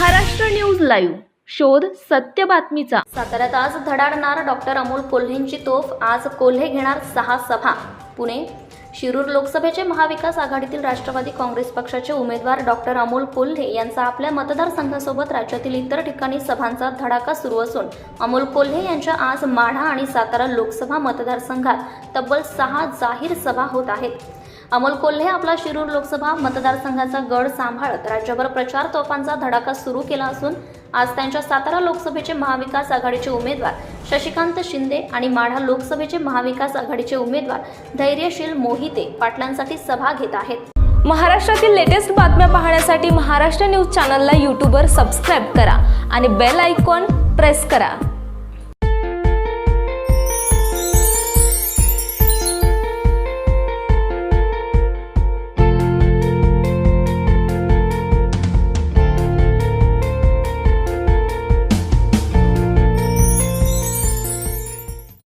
Maharashtra news live. शोध सत्य बातमीचा. साताऱ्यात आज धडाडणार डॉक्टर अमोल कोल्हेंची तोफ. आज कोल्हे घेणार सहा सभा. पुणे शिरूर लोकसभेचे महाविकास आघाडीतील राष्ट्रवादी काँग्रेस पक्षाचे उमेदवार डॉक्टर अमोल कोल्हे यांचा आपल्या मतदारसंघासोबत राज्यातील इतर ठिकाणी सभांचा धडाका सुरू असून अमोल कोल्हे यांच्या आज माढा आणि सातारा लोकसभा मतदारसंघात तब्बल सहा जाहीर सभा होत आहेत. अमोल कोल्हे आपला शिरूर लोकसभा मतदारसंघाचा गड सांभाळत राज्यभर प्रचार तोफांचा धडाका सुरू केला असून आज त्यांच्या सातारा लोकसभेचे महाविकास आघाडीचे उमेदवार शशिकांत शिंदे आणि माढा लोकसभेचे महाविकास आघाडीचे उमेदवार धैर्यशील मोहिते पाटलांसाठी सभा घेत आहेत. महाराष्ट्रातील लेटेस्ट बातम्या पाहण्यासाठी महाराष्ट्र न्यूज चॅनलला यूट्यूबवर सबस्क्राईब करा आणि बेल आयकॉन प्रेस करा.